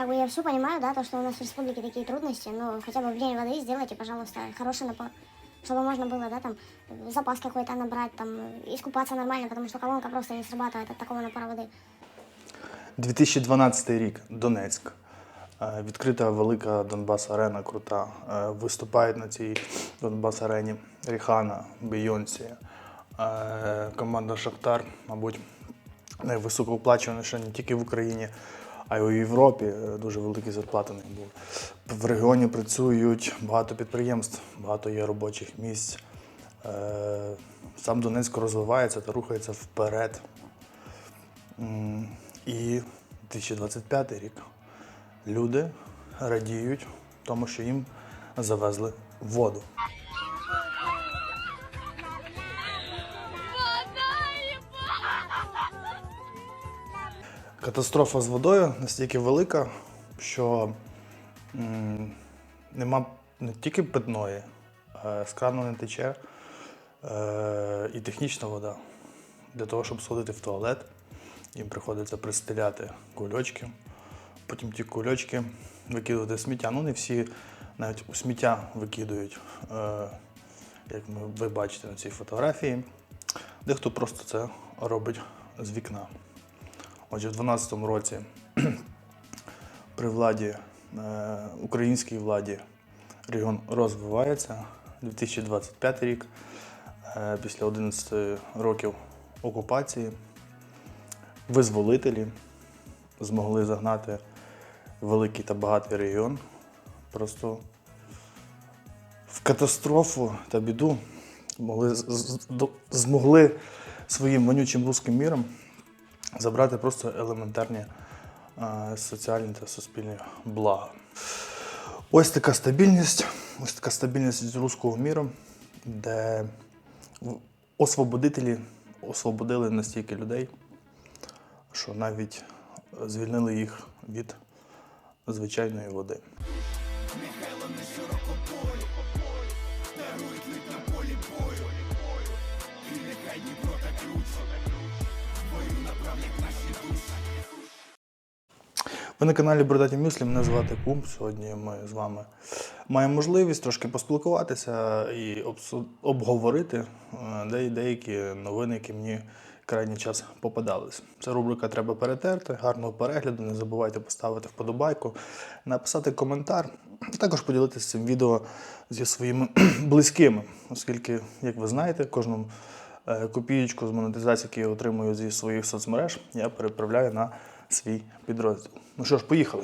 как бы я все понимаю, да, то, что у нас в республике такие трудности, но хотя бы в день воды сделайте, пожалуйста, хороший напор, чтобы можно было, да, там, запас какой-то набрать, там, искупаться нормально, потому что колонка просто не срабатывает от такого напора воды. 2012 рік, Донецьк. Е, Відкрита велика Донбас-арена, крута. Е, Виступають на цій Донбас-арені Ріхана, Бейонсі. Е, Команда Шахтар, мабуть, найвисокооплачуваніша не тільки в Україні, а й у Європі. Е, Дуже великі зарплати них були. В регіоні працюють багато підприємств, багато є робочих місць. Е, Сам Донецьк розвивається та рухається вперед. І 2025 рік люди радіють тому, що їм завезли воду. Катастрофа з водою настільки велика, що м, нема не тільки питної, а з крану не тече е, і технічна вода. Для того, щоб сходити в туалет, їм приходиться пристеляти кульочки, потім ті кульочки викидувати сміття. Ну, не всі навіть у сміття викидують, е, як ви бачите на цій фотографії. Дехто просто це робить з вікна. Отже, в 2012 році при владі, е, українській владі регіон розвивається. 2025 рік, е, після 11 років окупації, визволителі змогли загнати великий та багатий регіон просто в катастрофу та біду змогли своїм вонючим руським міром забрати просто елементарні е, соціальні та суспільні блага. Ось така стабільність, ось така стабільність з руського міру, де освободителі освободили настільки людей, що навіть звільнили їх від звичайної води. Ви на каналі Бородаті Мюслі, мене звати Кум. Сьогодні ми з вами маємо можливість трошки поспілкуватися і обговорити е, де- деякі новини, які мені крайній час попадались. Це рубрика Треба перетерти. Гарного перегляду. Не забувайте поставити вподобайку, написати коментар, також поділитися цим відео зі своїми близькими, оскільки, як ви знаєте, кожну е, копієчку з монетизації, яку я отримую зі своїх соцмереж, я переправляю на свій підрозділ. Ну що ж, поїхали.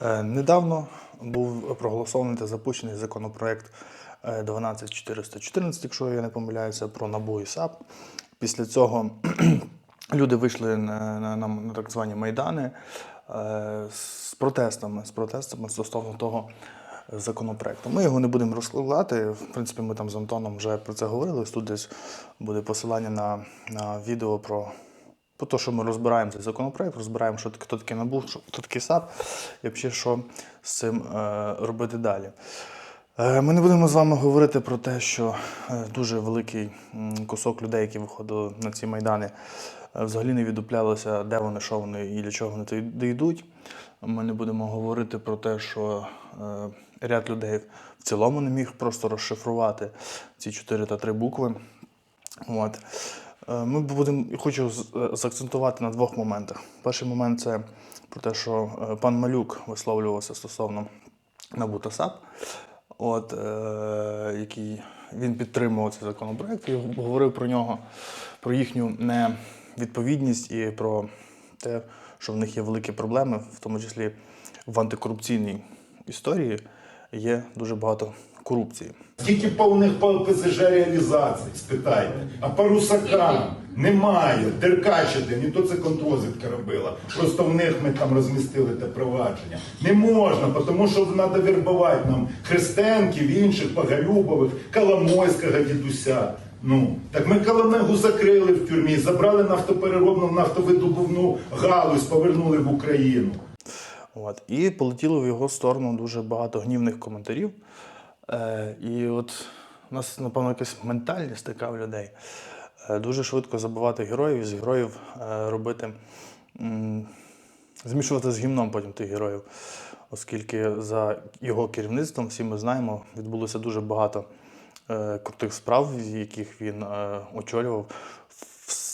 Е, Недавно був проголосований та запущений законопроект е, 12414, якщо я не помиляюся, про НАБУ і САП. Після цього люди вийшли на, на, на, на так звані майдани е, з протестами, з протестами стосовно того законопроекту. Ми його не будемо розкладати. В принципі, ми там з Антоном вже про це говорили. Тут десь буде посилання на, на відео про по те, що ми розбираємо цей законопроект, розбираємо, що хто таке НАБУ, що- хто такий САП, і взагалі, що з цим е, робити далі. Е, Ми не будемо з вами говорити про те, що е, дуже великий кусок людей, які виходили на ці майдани, взагалі не відуплялося, де вони, що вони і для чого вони туди йдуть. Ми не будемо говорити про те, що е, ряд людей в цілому не міг просто розшифрувати ці 4 та 3 букви. От. Е, Ми будемо хочу е, заакцентувати на двох моментах. Перший момент це про те, що пан Малюк висловлювався стосовно НАБУ САП, от, е, який він підтримував цей законопроект і говорив про нього, про їхню невідповідність і про те, що в них є великі проблеми, в тому числі в антикорупційній історії є дуже багато корупції. Скільки повних по ПЗЖ реалізацій, спитайте. А по русакам немає. Деркачити, не то це контрозвідка робила. Просто в них ми там розмістили те провадження. Не можна, тому що треба вербувати нам Христенків, інших, Поголюбових, Коломойського дідуся. Ну, так ми Коломегу закрили в тюрмі, забрали нафтопереробну нафтовидобувну галузь, повернули в Україну. От. І полетіло в його сторону дуже багато гнівних коментарів. Е, і от у нас, напевно, якась ментальність така в людей. Е, дуже швидко забувати героїв, з героїв е, робити м, змішувати з гімном потім тих героїв, оскільки за його керівництвом, всі ми знаємо, відбулося дуже багато крутих справ, яких він е, очолював.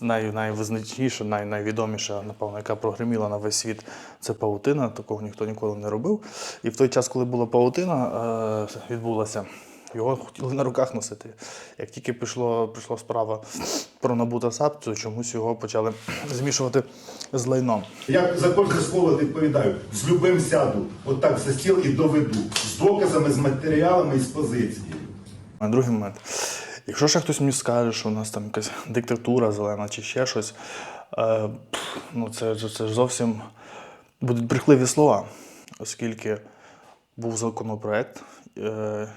Най, найвизначніша, най, найвідоміша, напевно, яка прогреміла на весь світ, це паутина. Такого ніхто ніколи не робив. І в той час, коли була паутина, е, відбулася, його хотіли на руках носити. Як тільки пішло, прийшла справа про набута САП, то чомусь його почали змішувати з лайном. Я за кожне слово відповідаю. З любим сяду, отак за стіл і доведу. З доказами, з матеріалами і з позицією. А другий момент. Якщо ще хтось мені скаже, що у нас там якась диктатура зелена чи ще щось, е, ну це, це ж зовсім будуть брехливі слова, оскільки був законопроект, е,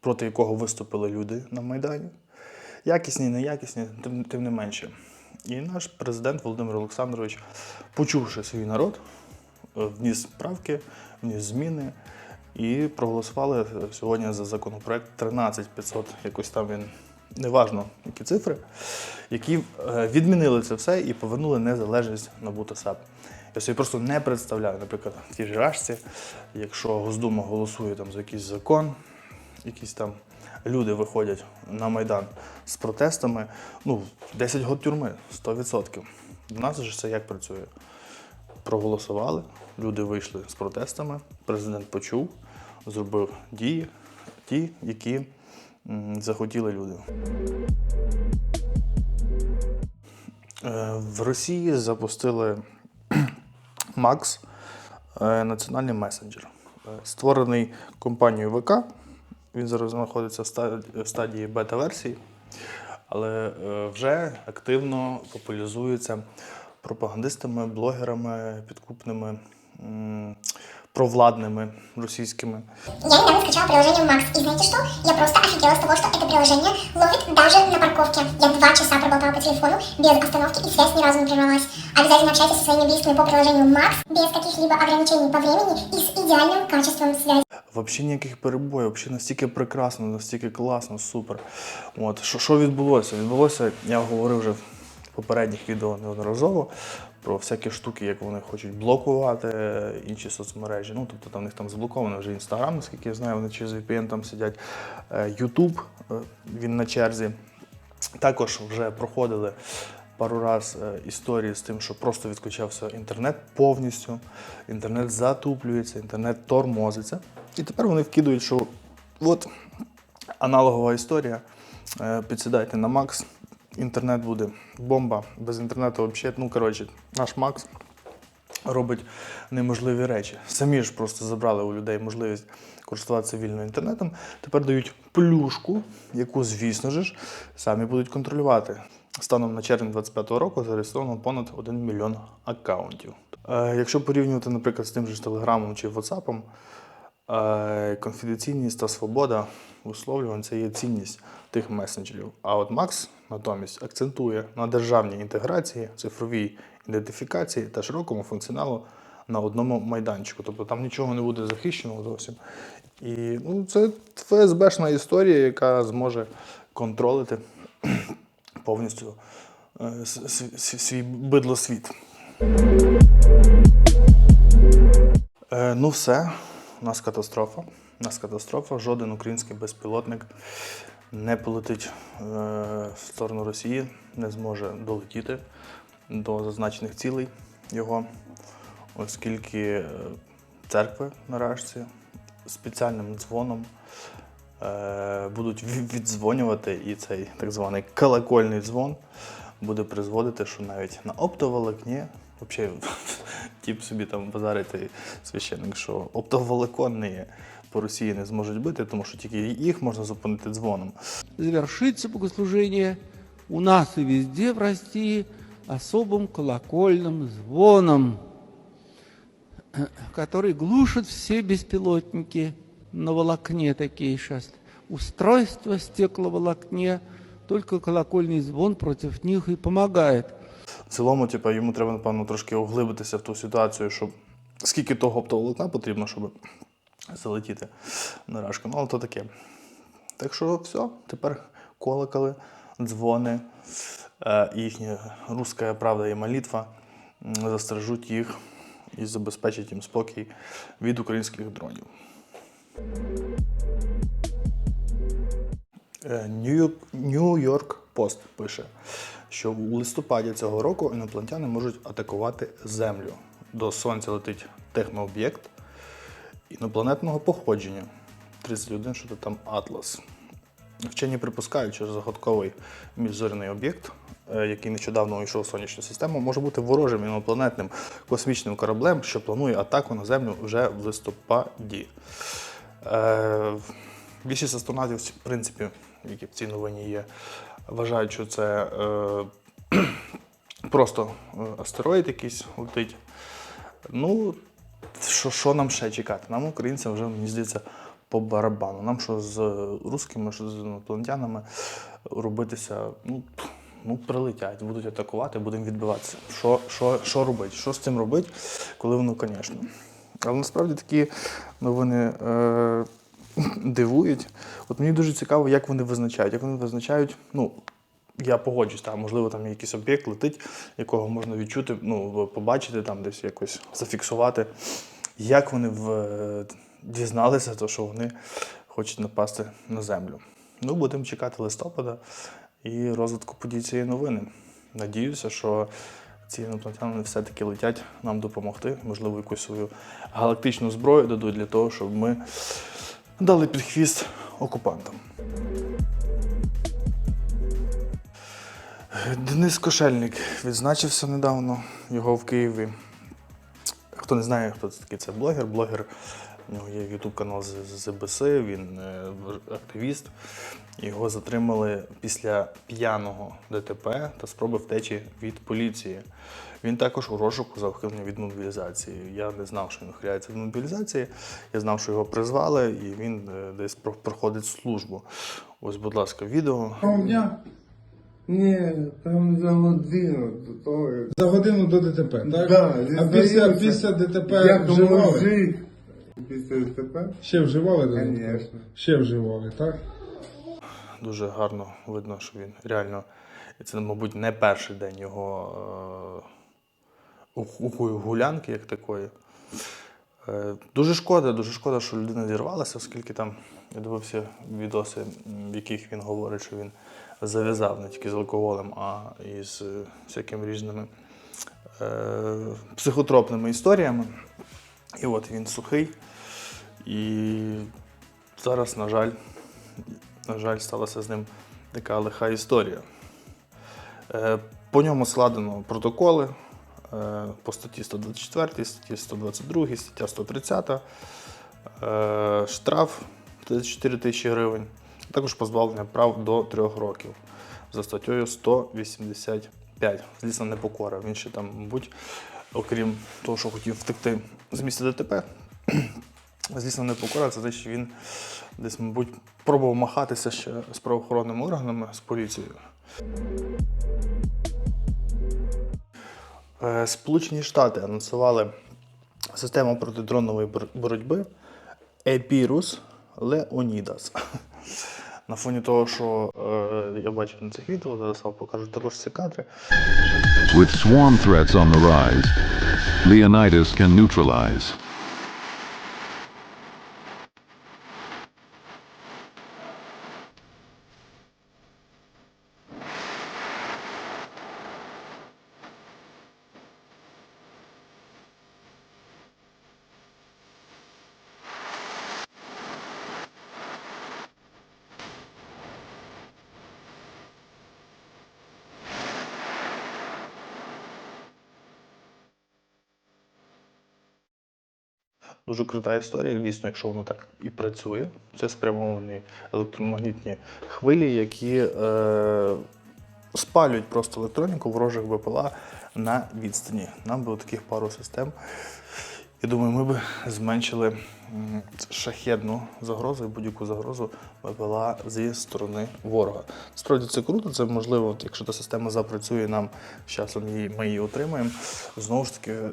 проти якого виступили люди на Майдані. Якісні, неякісні, тим, тим не менше. І наш президент Володимир Олександрович, почувши свій народ, е, вніс правки, вніс зміни і проголосували сьогодні за законопроект 13500, якось там він, неважно, які цифри, які е, відмінили це все і повернули незалежність НАБУ САП. Я собі просто не представляю, наприклад, в тій же якщо Госдума голосує там за якийсь закон, якісь там люди виходять на Майдан з протестами, ну, 10 год тюрми, 100%. У нас же це як працює? Проголосували, люди вийшли з протестами, президент почув, зробив дії, ті, які захотіли люди. Е, В Росії запустили Макс, е, національний месенджер, е, створений компанією ВК. Він зараз знаходиться в стадії бета-версії, але вже активно популяризується пропагандистами, блогерами, підкупними, м, провладними російськими. Я недавно скачала приложение Max, и знаете что? Я просто офигела с того, что это приложение ловит даже на парковке. Я два часа проболтала по телефону без остановки, и связь ни разу не прервалась. Обязательно общайтесь со своими близкими по приложению Max, без каких-либо ограничений по времени и с идеальным качеством связи. Взагалі ніяких перебоїв, взагалі настільки прекрасно, настільки класно, супер. От що, що відбулося? Відбулося, я говорив вже в попередніх відео неодноразово про всякі штуки, як вони хочуть блокувати е, інші соцмережі. Ну, тобто там в них там заблоковано вже інстаграм, наскільки я знаю, вони через VPN там сидять. Е, Ютуб, е, він на черзі. Також вже проходили пару раз е, історії з тим, що просто відключався інтернет повністю, інтернет затуплюється, інтернет тормозиться. І тепер вони вкидують, що от аналогова історія. Е, Підсідайте на Макс, інтернет буде бомба. Без інтернету взагалі, ну коротше, наш Макс робить неможливі речі. Самі ж просто забрали у людей можливість користуватися вільним інтернетом. Тепер дають плюшку, яку, звісно ж, самі будуть контролювати. Станом на червень 2025 року зареєстровано понад 1 мільйон аккаунтів. Е, якщо порівнювати, наприклад, з тим же Телеграмом чи е, конфіденційність та свобода висловлювань це є цінність тих месенджерів. А от Макс натомість акцентує на державній інтеграції, цифровій ідентифікації та широкому функціоналу на одному майданчику. Тобто там нічого не буде захищено зовсім. І ну, це ФСБшна історія, яка зможе контролити повністю е, свій бидлосвіт. Е, ну, все, у нас катастрофа. У нас катастрофа. Жоден український безпілотник не полетить е, в сторону Росії, не зможе долетіти до зазначених цілей його, оскільки е, церкви на Рашці спеціальним дзвоном е, будуть віддзвонювати, і цей так званий колокольний дзвон буде призводити, що навіть на оптоволокні, взагалі, тіп собі там базарити священник, що оптоволоконні по Росії не зможуть бити, тому що тільки їх можна зупинити дзвоном. завершится богослужение у нас и везде в России особым колокольным звоном, э, который глушит все беспилотники на волокне такие сейчас. Устройство стекловолокне, только колокольный звон против них и помогает. в цілому, типу, йому треба, напевно, трошки оглибитися в ту ситуацію, щоб скільки того оптоволокна потрібно, щоб залетіти на рашку. Ну, але то таке. Так що все, тепер колоколи, дзвони, е, їхня руська правда і молитва застережуть їх і забезпечать їм спокій від українських дронів. Е, Нью-Йорк Пост пише, що у листопаді цього року інопланетяни можуть атакувати Землю. До Сонця летить технооб'єкт інопланетного походження. 31, що то там Атлас. Вчені припускають, що загадковий міжзоряний об'єкт, е, який нещодавно увійшов у сонячну систему, може бути ворожим інопланетним космічним кораблем, що планує атаку на Землю вже в листопаді. Е, Більшість астронавтів, в принципі, які в цій новині є, вважають, що це е, просто е, астероїд якийсь летить. Ну, що, що нам ще чекати? Нам, українцям, вже, мені здається, по барабану. Нам що з русскими, що з інопланетянами робитися, ну, ну прилетять, будуть атакувати, будемо відбиватися. Що, що, що робити? Що з цим робити, коли воно, звісно. Але насправді такі новини е, дивують. От мені дуже цікаво, як вони визначають. Як вони визначають, ну, я погоджусь, там, можливо, там якийсь об'єкт летить, якого можна відчути, ну, побачити, там десь якось зафіксувати. Як вони в... дізналися, то, що вони хочуть напасти на землю. Ну, будемо чекати листопада і розвитку подій цієї новини. Надіюся, що ці інопланетяни все-таки летять нам допомогти, можливо, якусь свою галактичну зброю дадуть для того, щоб ми дали під хвіст окупантам. Денис Кошельник відзначився недавно його в Києві. Хто не знає, хто це такий, це блогер. Блогер, у нього є ютуб канал ЗБС, він е, активіст. Його затримали після п'яного ДТП та спроби втечі від поліції. Він також у розшуку за ухилення від мобілізації. Я не знав, що він ухиляється від мобілізації. Я знав, що його призвали, і він е, десь проходить службу. Ось, будь ласка, відео. Ні, там за годину до того. як- За годину до ДТП, так? Да, а після, після ДТП Як вживали? Після ДТП? Ще вживали до ДТП? Конечно. Ще вживали, так? Дуже гарно видно, що він реально. І це, мабуть, не перший день його е, гулянки, як такої. Е, дуже шкода, дуже шкода, що людина зірвалася, оскільки там я дивився відоси, в яких він говорить, що він зав'язав не тільки з алкоголем, а і з е, всякими різними е, психотропними історіями. І от він сухий. І зараз, на жаль, на жаль, сталася з ним така лиха історія. Е, По ньому складено протоколи по статті 124, статті 122, стаття 130, е, штраф 34 тисячі гривень, також позбавлення прав до 3 років за статтею 185. Злісна непокора. Він ще там, мабуть, окрім того, що хотів втекти з місця ДТП, Звісно, непокора це те, що він десь, мабуть, пробував махатися ще з правоохоронними органами, з поліцією. Е, Сполучені Штати анонсували систему протидронової бор- боротьби Епірус Леонідас. На фоні того, що е, я бачив на цих відео, зараз вам покажу також ці кадри. With swarm threats on the rise, Leonidas can neutralize. Дуже крута історія. Дійсно, якщо воно так і працює, це спрямовані електромагнітні хвилі, які е, спалюють просто електроніку ворожих БПЛА на відстані. Нам було таких пару систем. Я думаю, ми б зменшили шахедну загрозу і будь-яку загрозу БПЛА зі сторони ворога. Справді це круто, це можливо, якщо та система запрацює, нам з часом ми її отримаємо, знову ж таки е,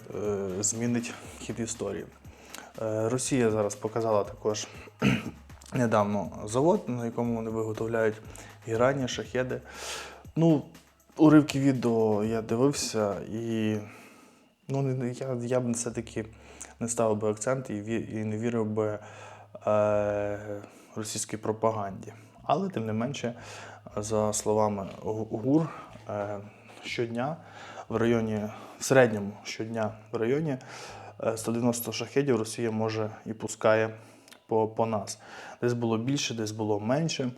змінить хід історії. Е, Росія зараз показала також недавно завод, на якому вони виготовляють гірані, шахеди. Ну, уривки відео я дивився і Ну, я, я б все-таки не ставив би акцент і, і не вірив би е, російській пропаганді. Але тим не менше, за словами ГУР, е, щодня в районі, в середньому щодня в районі 190 шахедів Росія може і пускає по, по нас. Десь було більше, десь було менше.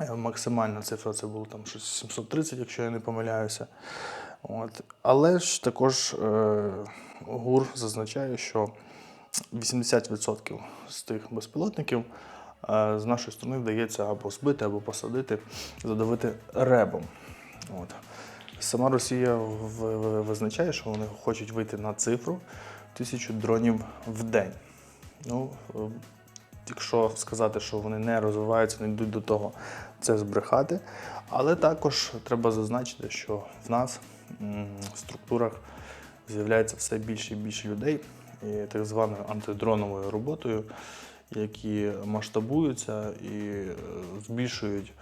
Е, Максимальна цифра це було там щось 730, якщо я не помиляюся. От. Але ж також е, ГУР зазначає, що 80% з тих безпілотників е, з нашої сторони вдається або збити, або посадити, задавити ребом. От. Сама Росія визначає, що вони хочуть вийти на цифру тисячу дронів в день. Ну, е, якщо сказати, що вони не розвиваються, не йдуть до того, це збрехати. Але також треба зазначити, що в нас в структурах з'являється все більше і більше людей, і так званою антидроновою роботою, які масштабуються і е, збільшують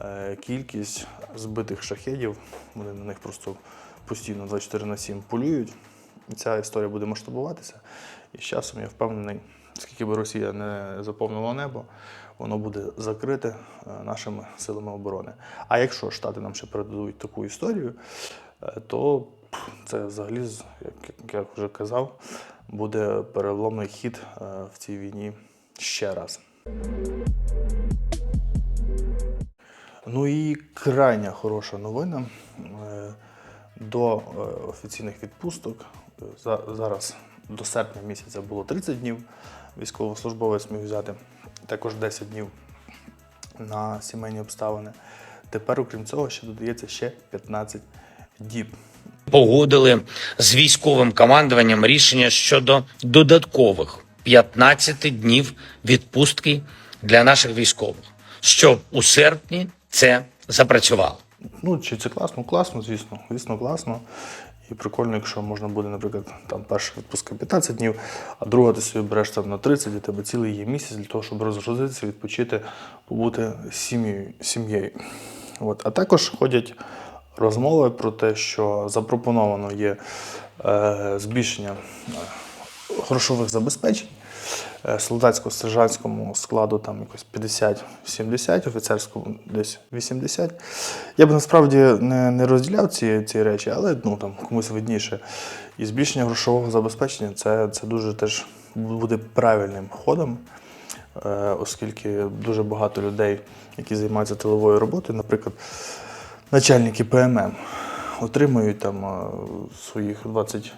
е, кількість збитих шахедів. Вони на них просто постійно 24 на 7 полюють. Ця історія буде масштабуватися. І з часом я впевнений, скільки би Росія не заповнила небо, воно буде закрите е, нашими силами оборони. А якщо Штати нам ще передадуть таку історію, е, то це взагалі, як, я вже казав, буде переломний хід е, в цій війні ще раз. Ну і крайня хороша новина. До офіційних відпусток зараз до серпня місяця було 30 днів. Військовослужбовець міг взяти також 10 днів на сімейні обставини. Тепер, окрім цього, ще додається ще 15 діб. погодили з військовим командуванням рішення щодо додаткових 15 днів відпустки для наших військових, щоб у серпні це запрацювало. Ну, чи це класно? Класно, звісно. Звісно, класно. І прикольно, якщо можна буде, наприклад, там перша відпустка 15 днів, а друга ти собі береш там на 30, і тебе цілий є місяць для того, щоб розгрузитися, відпочити, побути сім'єю. сім'єю. А також ходять розмови про те, що запропоновано є е, збільшення е, грошових забезпечень. Е, Солдатсько-сержантському складу там якось 50-70, офіцерському десь 80. Я б насправді не, не розділяв ці, ці речі, але ну, там, комусь видніше. І збільшення грошового забезпечення це, це дуже теж буде правильним ходом, е, оскільки дуже багато людей, які займаються тиловою роботою, наприклад, начальники ПММ, отримують там е, своїх 20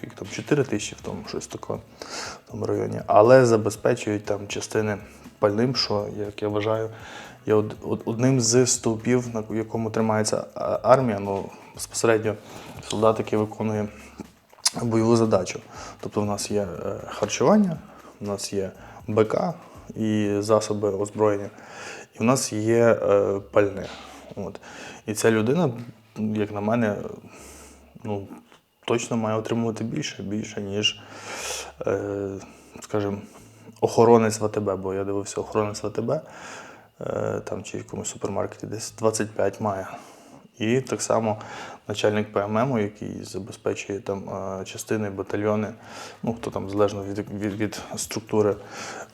скільки там 4 тисячі в тому щось такого в тому районі, але забезпечують там частини пальним, що, як я вважаю, є од- од- одним з стовпів, на якому тримається армія, ну безпосередньо солдат, який виконує бойову задачу. Тобто в нас є е, харчування, у нас є БК і засоби озброєння, і в нас є е, пальне. От. І ця людина, як на мене, ну, точно має отримувати більше, більше, ніж, е, скажімо, охоронець ВТБ, бо я дивився охоронець ВТБ, е, там чи в якомусь супермаркеті десь 25 має. І так само начальник ПММ, який забезпечує там е, частини, батальйони, ну хто там залежно від, від, від структури,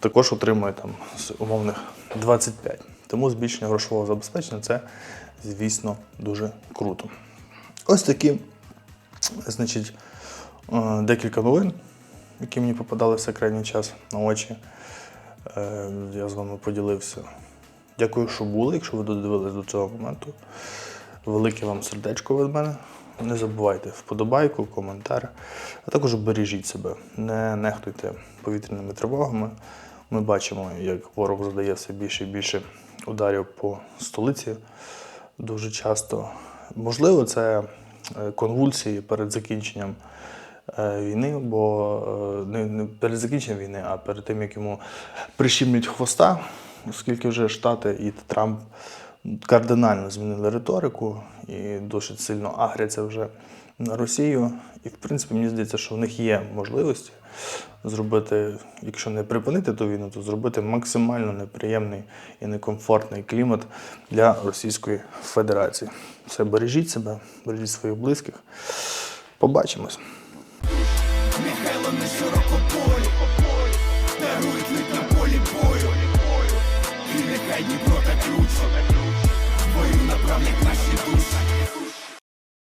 також отримує там з умовних 25. Тому збільшення грошового забезпечення це, звісно, дуже круто. Ось такі Значить, е, декілька новин, які мені попадалися крайній час на очі. Е, Я з вами поділився. Дякую, що були, якщо ви додивились до цього моменту. Велике вам сердечко від мене. Не забувайте вподобайку, коментар, а також бережіть себе. Не нехтуйте повітряними тривогами. Ми бачимо, як ворог задає все більше і більше ударів по столиці дуже часто. Можливо, це конвульсії перед закінченням е, війни, бо е, не, не перед закінченням війни, а перед тим, як йому прищемлять хвоста, оскільки вже Штати і Трамп кардинально змінили риторику і досить сильно агряться вже на Росію. І, в принципі, мені здається, що в них є можливості зробити, якщо не припинити ту війну, то зробити максимально неприємний і некомфортний клімат для Російської Федерації. Все, бережіть себе, бережіть своїх близьких. Побачимось.